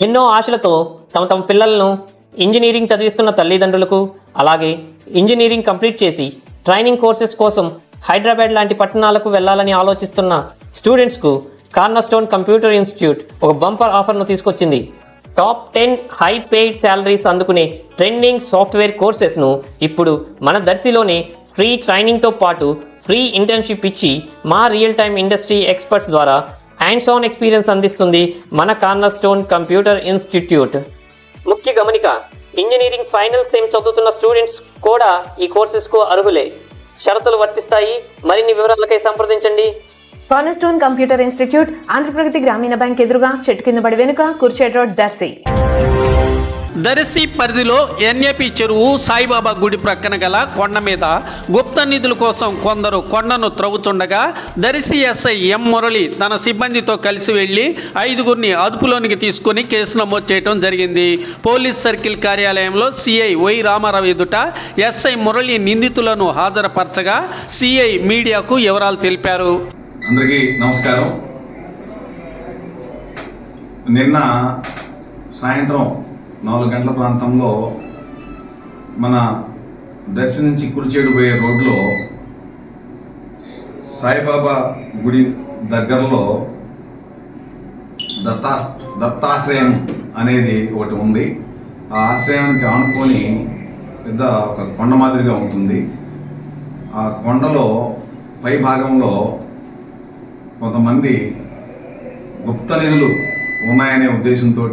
ఎన్నో ఆశలతో తమ తమ పిల్లలను ఇంజనీరింగ్ చదివిస్తున్న తల్లిదండ్రులకు అలాగే ఇంజనీరింగ్ కంప్లీట్ చేసి ట్రైనింగ్ కోర్సెస్ కోసం హైదరాబాద్ లాంటి పట్టణాలకు వెళ్ళాలని ఆలోచిస్తున్న స్టూడెంట్స్కు కార్నర్స్టోన్ కంప్యూటర్ ఇన్స్టిట్యూట్ ఒక బంపర్ ఆఫర్ను తీసుకొచ్చింది. Top ten high paid salaries అందుకునే ట్రెండింగ్ సాఫ్ట్వేర్ కోర్సెస్ను ఇప్పుడు మన దర్శిలోనే ఫ్రీ ట్రైనింగ్తో పాటు ఫ్రీ ఇంటర్న్షిప్ ఇచ్చి మా రియల్ టైమ్ ఇండస్ట్రీ ఎక్స్పర్ట్స్ ద్వారా హ్యాండ్స్ ఆన్ ఎక్స్పీరియన్స్ అందిస్తుంది మన కార్నర్ స్టోన్ కంప్యూటర్ ఇన్స్టిట్యూట్ ముఖ్య గమనిక ఇంజనీరింగ్ ఫైనల్ సేమ్ చదువుతున్న స్టూడెంట్స్ కూడా ఈ కోర్సెస్కు అర్హులే. షరతులు వర్తిస్తాయి. మరిన్ని వివరాలకై సంప్రదించండి. కార్నర్స్టోన్ కంప్యూటర్ ఇన్స్టిట్యూట్ ఆంధ్రప్రగతి గ్రామీణ బ్యాంక్ ఎదురుగా చెట్టు కింద పడి వెనుక కుర్చేట్ రోడ్ దర్శి దర్శి పరిధిలో ఎన్ఏపి చెరువు సాయిబాబా గుడి ప్రక్కన గల కొండ మీద గుప్త నిధుల కోసం కొందరు కొండను త్రవ్వుచుండగా దర్శి ఎస్ఐ ఎం మురళి తన సిబ్బందితో కలిసి వెళ్ళి ఐదుగురిని అదుపులోనికి తీసుకుని కేసు నమోదు చేయడం జరిగింది. పోలీస్ సర్కిల్ కార్యాలయంలో సిఐ వై రామారావు ఎదుట ఎస్ఐ మురళి నిందితులను హాజరుపరచగా సిఐ మీడియాకు వివరాలు తెలిపారు. అందరికీ నమస్కారం. నిన్న సాయంత్రం నాలుగు గంటల ప్రాంతంలో మన దర్శి నుంచి కురిచేడు పోయే రోడ్లో సాయిబాబా గుడి దగ్గరలో దత్తా దత్తాశ్రయం అనేది ఒకటి ఉంది. ఆ ఆశ్రయానికి ఆనుకొని పెద్ద ఒక కొండ మాదిరిగా ఉంటుంది. ఆ కొండలో పై భాగంలో కొంతమంది గుప్త నిధులు ఉన్నాయనే ఉద్దేశంతో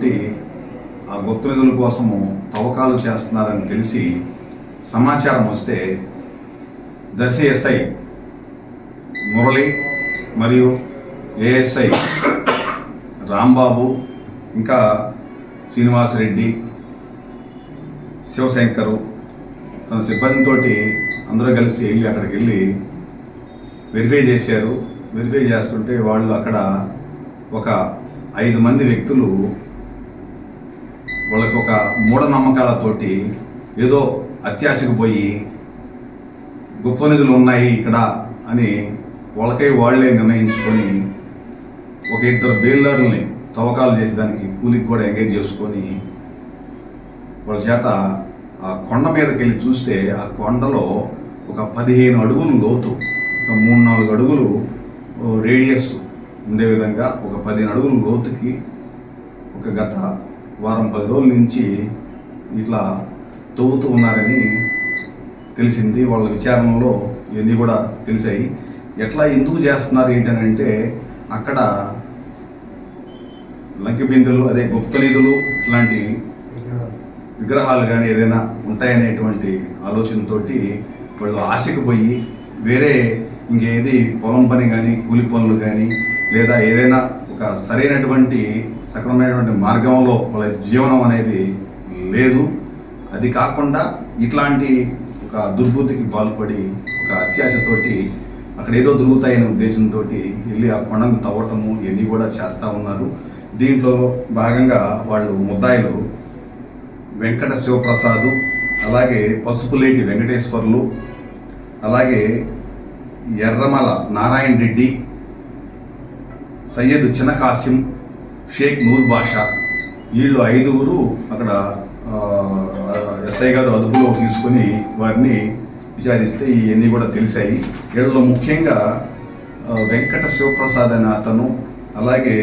ఆ గుప్త నిధుల కోసము తవ్వకాలు చేస్తున్నారని తెలిసి సమాచారం వస్తే దశ ఎస్ఐ మురళి మరియు ఏఎస్ఐ రాంబాబు ఇంకా శ్రీనివాసరెడ్డి శివశంకరు తన సిబ్బందితో అందరూ కలిసి వెళ్ళి అక్కడికి వెళ్ళి వెరిఫై చేశారు. వెరిఫై చేస్తుంటే వాళ్ళు అక్కడ ఒక ఐదు మంది వ్యక్తులు వాళ్ళకి ఒక మూఢనమ్మకాలతోటి ఏదో అత్యాశకు పోయి గుప్త నిధులు ఉన్నాయి ఇక్కడ అని వాళ్ళకై వాళ్ళే నిర్ణయించుకొని ఒక ఇద్దరు బేల్దారుల్ని తవ్వకాలు చేసేదానికి కూలికి కూడా ఎంగేజ్ చేసుకొని వాళ్ళ చేత ఆ కొండ మీదకి వెళ్ళి చూస్తే ఆ కొండలో ఒక పదిహేను అడుగులు లోతు ఒక మూడు నాలుగు అడుగులు రేడియస్ ఉండే విధంగా ఒక పదిహేను అడుగులు లోతుకి ఒక గత వారం పది రోజుల నుంచి ఇట్లా తవ్వుతూ ఉన్నారని తెలిసింది. వాళ్ళ విచారణలో ఇవన్నీ కూడా తెలిసాయి. ఎట్లా ఎందుకు చేస్తున్నారు ఏంటని అంటే అక్కడ లంకిబిందులు అదే గుప్త నిధులు ఇట్లాంటి విగ్రహాలు కానీ ఏదైనా ఉంటాయనేటువంటి ఆలోచనతో వాళ్ళు ఆశకు పోయి వేరే ఇంకేది పొలం పని కానీ కూలి పనులు కానీ లేదా ఏదైనా ఒక సరైనటువంటి సక్రమైనటువంటి మార్గంలో వాళ్ళ జీవనం అనేది లేదు. అది కాకుండా ఇట్లాంటి ఒక దుర్బుద్ధికి పాల్పడి ఒక అత్యాశతోటి అక్కడ ఏదో దొరుకుతాయనే ఉద్దేశంతో వెళ్ళి ఆ కొండను తవ్వటము ఇవన్నీ కూడా చేస్తూ ఉన్నారు. దీంట్లో భాగంగా వాళ్ళు ముద్దాయిలు వెంకట శివప్రసాదు అలాగే పసుపులేటి వెంకటేశ్వర్లు అలాగే ఎర్రమల నారాయణ రెడ్డి సయ్యద్ చిన్న కాసిం షేక్ నూర్ బాషా. వీళ్ళు ఐదుగురు అక్కడ ఎస్ఐ గారు అదుపులో తీసుకొని వారిని విచారిస్తే ఇవన్నీ కూడా తెలిసాయి. వీళ్ళలో ముఖ్యంగా వెంకట శివప్రసాద్ అనే అతను అలాగే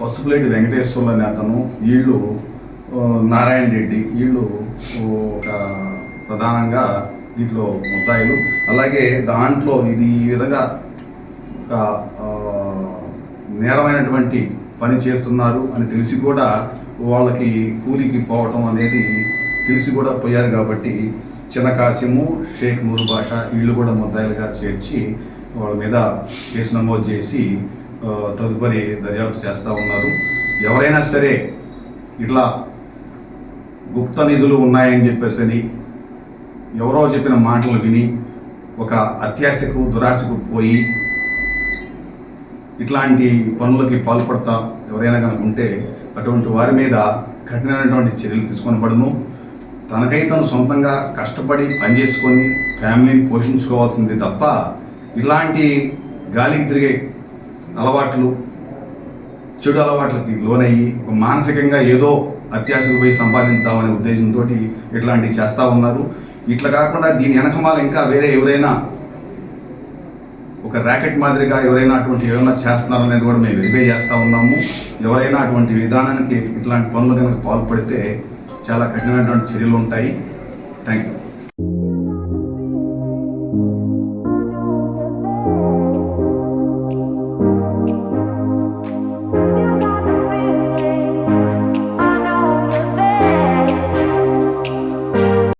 పసుపులేటి వెంకటేశ్వర్లు అనే అతను వీళ్ళు నారాయణ రెడ్డి వీళ్ళు ఒక ప్రధానంగా దీంట్లో ముద్దాయిలు. అలాగే దాంట్లో ఇది ఈ విధంగా ఒక నేరమైనటువంటి పని చేస్తున్నారు అని తెలిసి కూడా వాళ్ళకి కూలికి పోవటం అనేది తెలిసి కూడా పోయారు కాబట్టి చిన్నకాసిము షేక్ నూరు భాష వీళ్ళు కూడా ముద్దాయిలుగా చేర్చి వాళ్ళ మీద కేసు నమోదు చేసి తదుపరి దర్యాప్తు చేస్తూ ఉన్నారు. ఎవరైనా సరే ఇట్లా గుప్త నిధులు ఉన్నాయని చెప్పేసి ఎవరో చెప్పిన మాటలు విని ఒక అత్యాశకు దురాశకు పోయి ఇట్లాంటి పనులకి పాల్పడతా ఎవరైనా కనుక ఉంటే అటువంటి వారి మీద కఠినమైనటువంటి చర్యలు తీసుకొని పడను తనకై తను సొంతంగా కష్టపడి పనిచేసుకొని ఫ్యామిలీని పోషించుకోవాల్సింది తప్ప ఇలాంటి గాలికి తిరిగే అలవాట్లు చెడు అలవాట్లకి లోనయ్యి మానసికంగా ఏదో అత్యాశకు పోయి సంపాదిద్దామనే ఉద్దేశంతో ఇట్లాంటివి చేస్తూ ఉన్నారు. ఇట్లా కాకుండా దీని వెనకమాల ఇంకా వేరే ఏదైనా ఒక ర్యాకెట్ మాదిరిగా ఎవరైనా అటువంటి ఏమైనా చేస్తున్నారనేది కూడా మేము వెరిఫై చేస్తూ ఉన్నాము. ఎవరైనా అటువంటి విధానానికి ఇట్లాంటి పనులు కనుక పాల్పడితే చాలా కఠినమైనటువంటి చర్యలు ఉంటాయి. Thank you